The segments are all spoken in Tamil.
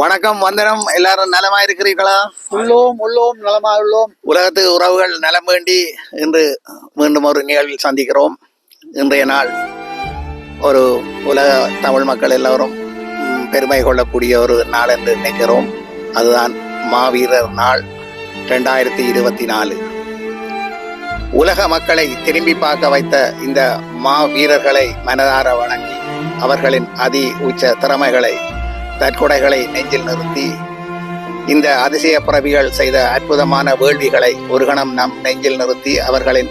வணக்கம் வந்தனம். எல்லாரும் நலமா இருக்கிறீர்களா? உள்ளோம் உள்ளோம் நலமாக உள்ளோம். உலகத்து உறவுகள் நலம் வேண்டி இன்று மீண்டும் ஒரு நிகழ்வில் சந்திக்கிறோம். இன்றைய நாள் ஒரு உலக தமிழ் மக்கள் எல்லோரும் பெருமை கொள்ளக்கூடிய ஒரு நாள் என்று நினைக்கிறோம். அதுதான் மாவீரர் நாள் ரெண்டாயிரத்தி இருபத்தி நாலு. உலக மக்களை திரும்பி பார்க்க வைத்த இந்த மாவீரர்களை மனதார வணங்கி அவர்களின் அதி உச்ச திறமைகளை தற்கொடைகளை நெஞ்சில் நிறுத்தி இந்த அதிசய பிறவிகள் செய்த அற்புதமான வேள்விகளை ஒரு கணம் நம் நெஞ்சில் நிறுத்தி அவர்களின்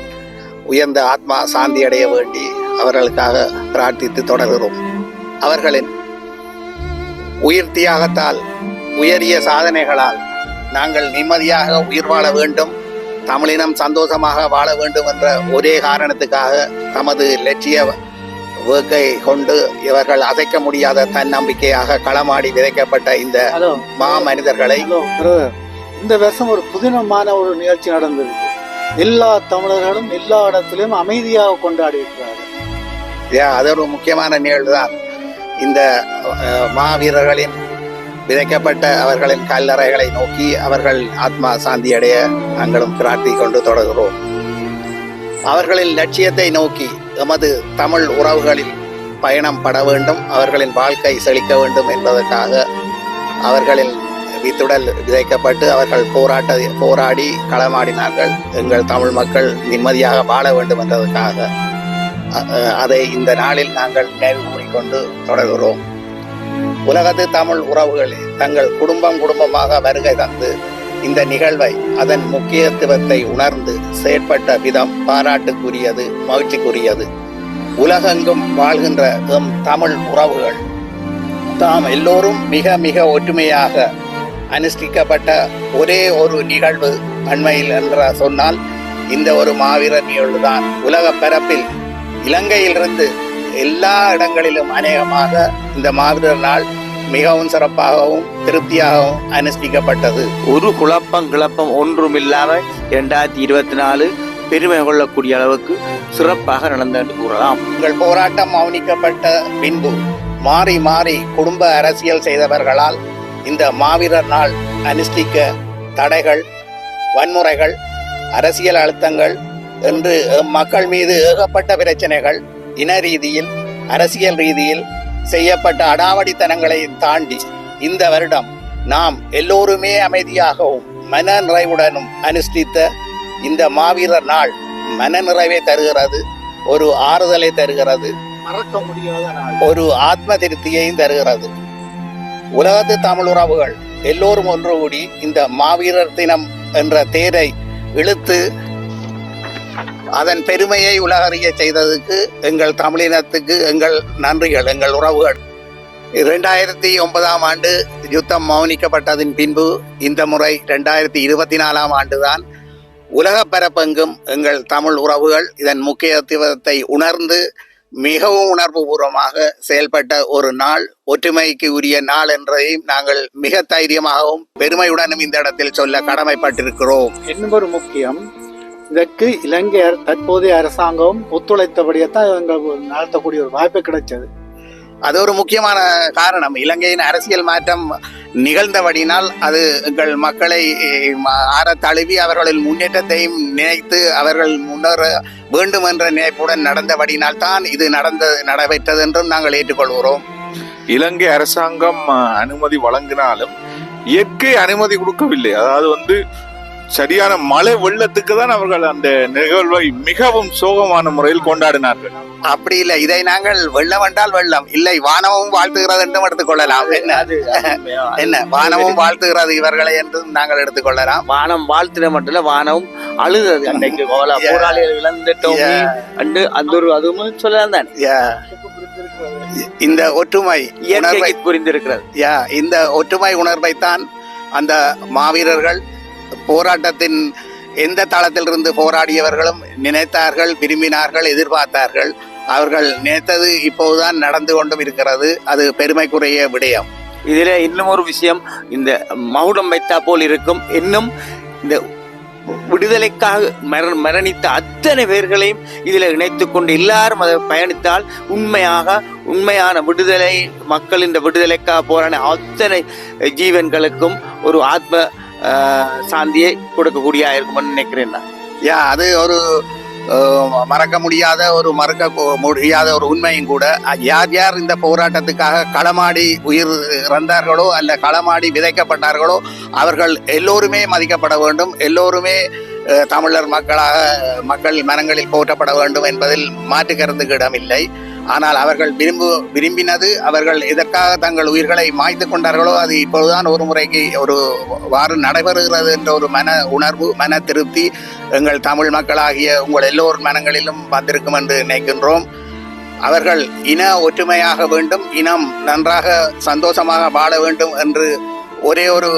உயர்ந்த ஆத்மா சாந்தி அடைய வேண்டி அவர்களுக்காக பிரார்த்தித்து தொடர்கிறோம். அவர்களின் உயிர் தியாகத்தால் உயரிய சாதனைகளால் நாங்கள் நிம்மதியாக உயிர் வாழ வேண்டும் தமிழினம் சந்தோஷமாக வாழ வேண்டும் என்ற ஒரே காரணத்துக்காக தமது லட்சிய வேக்கை கொண்டு இவர்கள் அசைக்க முடியாத தன்னம்பிக்கையாக களமாடி விதைக்கப்பட்ட இந்த மா மனிதர்களை. இந்த வருஷம் ஒரு புதினமான ஒரு நிகழ்ச்சி நடந்தது. எல்லா தமிழர்களும் எல்லா இடத்திலும் அமைதியாக கொண்டாடி இருக்கிறார்கள். அது ஒரு முக்கியமான நிகழ்வு தான் இந்த மாவீரர்களின் விதைக்கப்பட்ட அவர்களின் கல்லறைகளை நோக்கி அவர்கள் ஆத்மா சாந்தி அடைய நாங்களும் பிரார்த்தி கொண்டு தொடர்கிறோம். அவர்களின் லட்சியத்தை நோக்கி எமது தமிழ் உறவுகளில் பயணம் பட வேண்டும் அவர்களின் வாழ்க்கை செழிக்க வேண்டும் என்பதற்காக அவர்களின் வித்துடல் விதைக்கப்பட்டு அவர்கள் போராட்ட போராடி களமாடினார்கள். எங்கள் தமிழ் மக்கள் நிம்மதியாக வாழ வேண்டும் என்பதற்காக அதை இந்த நாளில் நாங்கள் நினைவு கூறிக்கொண்டு தொடர்கிறோம். உலகத்து தமிழ் உறவுகளில் தங்கள் குடும்பம் குடும்பமாக வருகை தந்து இந்த நிகழ்வை அதன் முக்கியத்துவத்தை உணர்ந்து செயற்பட்ட விதம் பாராட்டுக்குரியது மகிழ்ச்சிக்குரியது. உலகெங்கும் வாழ்கின்ற எம் தமிழ் உறவுகள். தாம் எல்லோரும் மிக மிக ஒற்றுமையாக அனுஷ்டிக்கப்பட்ட ஒரே ஒரு நிகழ்வு அண்மையில் என்ற சொன்னால் இந்த ஒரு மாவீரர் நிகழ்வுதான் உலக பரப்பில் இலங்கையிலிருந்து எல்லா இடங்களிலும் அநேகமாக இந்த மாவீரர் நாள் மிகவும் சிறப்பாகவும் திருப்தியாகவும் அனுஷ்டிக்கப்பட்டது. ஒரு குழப்பம் கிளப்பம் ஒன்றும் இல்லாமல் இரண்டாயிரத்தி இருபத்தி நாலு பெருமை கொள்ளக்கூடிய அளவுக்கு சிறப்பாக நடந்து என்று கூறலாம். உங்கள் போராட்டம் மௌனிக்கப்பட்ட பின்பு மாறி மாறி குடும்ப அரசியல் செய்தவர்களால் இந்த மாவீரர் நாள் அனுஷ்டிக்க தடைகள் வன்முறைகள் அரசியல் அழுத்தங்கள் என்று மக்கள் மீது ஏகப்பட்ட பிரச்சனைகள் இன ரீதியில் அரசியல் ரீதியில் செய்யப்பட்ட அடாவடித்தனங்களை தாண்டி இந்த வருடம் நாம் எல்லோருமே அமைதியாகவும் மன நிறைவுடனும் அனுஷ்டித்த இந்த மாவீரர் நாள் மன நிறைவை தருகிறது ஒரு ஆறுதலை தருகிறது மறக்க முடியாத ஒரு ஆத்ம திருப்தியையும் தருகிறது. உலகத்து தமிழ் உறவுகள் எல்லோரும் ஒன்று கூடி இந்த மாவீரர் தினம் என்ற தேரை இழுத்து அதன் பெருமையை உலகறிய செய்ததுக்கு எங்கள் தமிழினத்துக்கு எங்கள் நன்றிகள் எங்கள் உறவுகள். இரண்டாயிரத்தி ஒன்பதாம் ஆண்டு யுத்தம் மௌனிக்கப்பட்டதின் பின்பு இந்த முறை ரெண்டாயிரத்தி இருபத்தி நாலாம் ஆண்டுதான் உலக பரப்பெங்கும் எங்கள் தமிழ் உறவுகள் இதன் முக்கியத்துவத்தை உணர்ந்து மிகவும் உணர்வுபூர்வமாக செயல்பட்ட ஒரு நாள் ஒற்றுமைக்கு உரிய நாள் என்றதையும் நாங்கள் மிக தைரியமாகவும் பெருமையுடனும் இந்த இடத்தில் சொல்ல கடமைப்பட்டிருக்கிறோம். இன்னொரு முக்கியம் இதற்கு இலங்கை தற்போதைய அரசாங்கம் ஒத்துழைத்தபடியே தான் எங்களுக்கு நடத்தக்கூடிய ஒரு வாய்ப்பு கிடைச்சது. அது ஒரு முக்கியமான காரணம். இலங்கையின் அரசியல் மாற்றம் நிகழ்ந்தபடினால் அது எங்கள் மக்களை ம- ஆற தழுவி அவர்களின் முன்னேற்றத்தையும் நினைத்து அவர்கள் முன்னேற வேண்டும் என்ற நினைப்புடன் நடந்தபடினால் தான் இது நடந்த நடைபெற்றது என்றும் நாங்கள் ஏற்றுக்கொள்கிறோம். இலங்கை அரசாங்கம் அனுமதி வழங்கினாலும் இயற்கை அனுமதி கொடுக்கவில்லை. அதாவது வந்து சரியான மழை வெள்ளத்துக்கு தான் அவர்கள் அந்த நிகழ்வை மிகவும் சோகமான முறையில் கொண்டாடினார்கள். அப்படி இல்லை. இதை நாங்கள் வெள்ளம் என்றால் வெள்ளம். இல்லை வானமும் வாழ்த்துகிறது என்றும் எடுத்துக்கொள்ளலாம். என்ன? என்ன? வானமும் வாழ்த்துகிறது இவர்களை என்றும் நாங்கள் எடுத்துக்கொள்ளலாம். வானம் வாழ்த்தின மட்டும் இல்ல வானம் அழுதது அன்றைக்கு கோல Yeah. போராளிகள் இழந்துட்டோம் அந்த ஒரு அதுவும் சொல்லலாம் தானே? Yeah. இந்த ஒற்றுமை உணர்வை புரிந்திருக்கிறது. யா இந்த ஒற்றுமை உணர்வைத்தான் அந்த மாவீரர்கள் போராட்டத்தின் எந்த தளத்திலிருந்து போராடியவர்களும் நினைத்தார்கள் விரும்பினார்கள் எதிர்பார்த்தார்கள். அவர்கள் நினைத்தது இப்போதுதான் நடந்து கொண்டும் இருக்கிறது. அது பெருமைக்குரிய விடயம். இதில் இன்னும் ஒரு விஷயம் இந்த மகுடம் வைத்தா போல் இருக்கும். இன்னும் இந்த விடுதலைக்காக மர மரணித்த அத்தனை பேர்களையும் இதில் இணைத்து கொண்டு எல்லாரும் அதை பயணித்தால் உண்மையாக உண்மையான விடுதலை மக்களின் விடுதலைக்காக போராடின அத்தனை ஜீவன்களுக்கும் ஒரு ஆத்ம சாந்தியை கொடுக்கக்கூடிய இருக்கும்னு நினைக்கிறேன் நான். யா அது ஒரு மறக்க முடியாத ஒரு மறக்க முடியாத ஒரு உண்மையும் கூட. யார் யார் இந்த போராட்டத்துக்காக களமாடி உயிர் இறந்தார்களோ அல்ல களமாடி விதைக்கப்பட்டார்களோ அவர்கள் எல்லோருமே மதிக்கப்பட வேண்டும். எல்லோருமே தமிழர் மக்களாக மக்கள் மனங்களில் போற்றப்பட வேண்டும் என்பதில் மாற்று கருத்துக்கு இடமில்லை. ஆனால் அவர்கள் விரும்பு விரும்பினது அவர்கள் எதற்காக தங்கள் உயிர்களை மாய்த்து கொண்டார்களோ அது இப்பொழுதுதான் ஒரு முறைக்கு ஒரு வாறு நடைபெறுகிறது என்ற ஒரு மன உணர்வு மன திருப்தி எங்கள் தமிழ் மக்களாகிய உங்கள் எல்லோர் மனங்களிலும் வந்திருக்கும் என்று நினைக்கின்றோம். அவர்கள் இன ஒற்றுமையாக வேண்டும் இனம் நன்றாக சந்தோஷமாக வாழ வேண்டும் என்று ஒரே ஒரு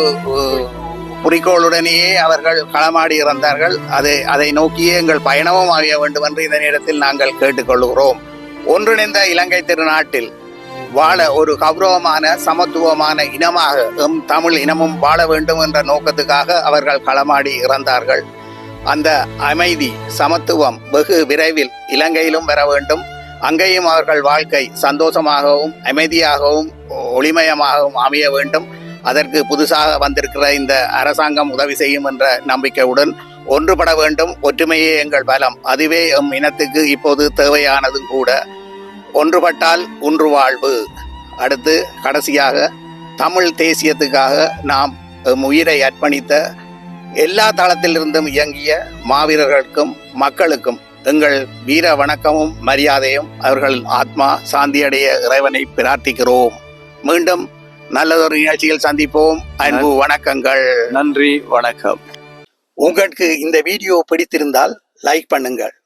குறிக்கோளுடனேயே அவர்கள் களமாடி இறந்தார்கள். அதை அதை நோக்கியே எங்கள் பயணமும் அமைய வேண்டும் என்று இந்த நேரத்தில் நாங்கள் கேட்டுக்கொள்கிறோம். ஒன்றிணைந்த இலங்கை திருநாட்டில் வாழ ஒரு கௌரவமான சமத்துவமான இனமாக எம் தமிழ் இனமும் வாழ வேண்டும் என்ற நோக்கத்துக்காக அவர்கள் களமாடி இறந்தார்கள். அந்த அமைதி சமத்துவம் வெகு விரைவில் இலங்கையிலும் வர வேண்டும். அங்கேயும் அவர்கள் வாழ்க்கை சந்தோஷமாகவும் அமைதியாகவும் ஒளிமயமாகவும் அமைய வேண்டும். அதற்கு புதுசாக வந்திருக்கிற இந்த அரசாங்கம் உதவி செய்யும் என்ற நம்பிக்கையுடன் ஒன்றுபட வேண்டும். ஒற்றுமையே எங்கள் பலம். அதுவே எம் இனத்துக்கு இப்போது தேவையானதும் கூட. ஒன்றுபட்டால் ஒன்று வாழ்வு. அடுத்து கடைசியாக தமிழ் தேசியத்துக்காக நாம் உயிரை அர்ப்பணித்த எல்லா தளத்திலிருந்தும் இயங்கிய மாவீரர்களுக்கும் மக்களுக்கும் எங்கள் வீர வணக்கமும் மரியாதையும் அவர்கள் ஆத்மா சாந்தியடைய இறைவனை பிரார்த்திக்கிறோம். மீண்டும் நல்லதொரு நிகழ்ச்சியில் சந்திப்போம். அன்பு வணக்கங்கள். நன்றி வணக்கம். உங்களுக்கு இந்த வீடியோ பிடித்திருந்தால் லைக் பண்ணுங்கள்.